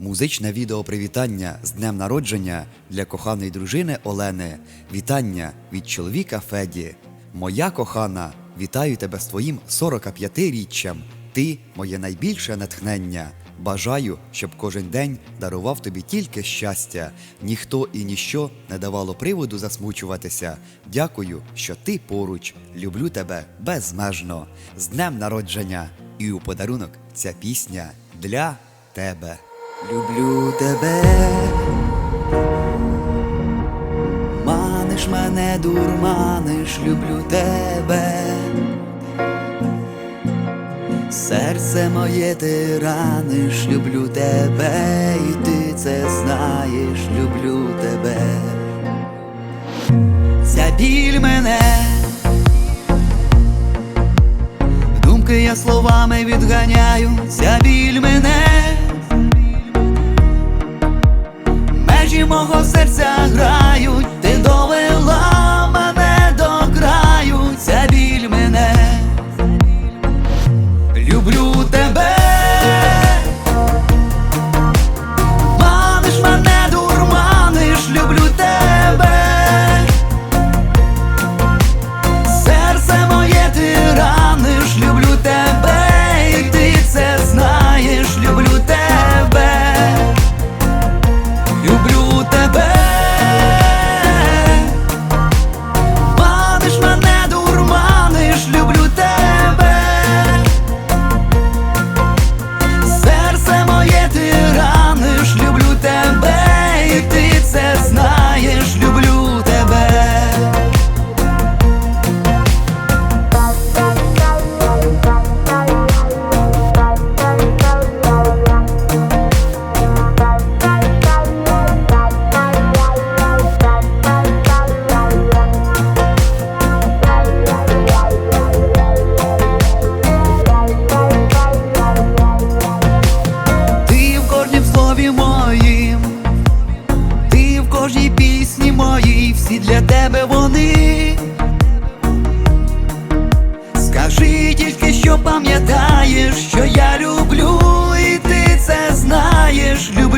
Музичне відео привітання з днем народження для коханої дружини Олени. Вітання від чоловіка Феді. Моя кохана, вітаю тебе з твоїм 45-річчям. Ти моє найбільше натхнення. Бажаю, щоб кожен день дарував тобі тільки щастя. Ніхто і ніщо не давало приводу засмучуватися. Дякую, що ти поруч. Люблю тебе безмежно. З днем народження! І у подарунок ця пісня для тебе. Люблю тебе. Маниш мене, дурманиш, люблю тебе. Серце моє ти раниш, люблю тебе, і ти це знаєш, люблю тебе. Ця біль мене, думки я словами відганяю, ця біль мене, мого серця грають, Скажи тільки, що пам'ятаєш, що я люблю, і ти це знаєш, люблю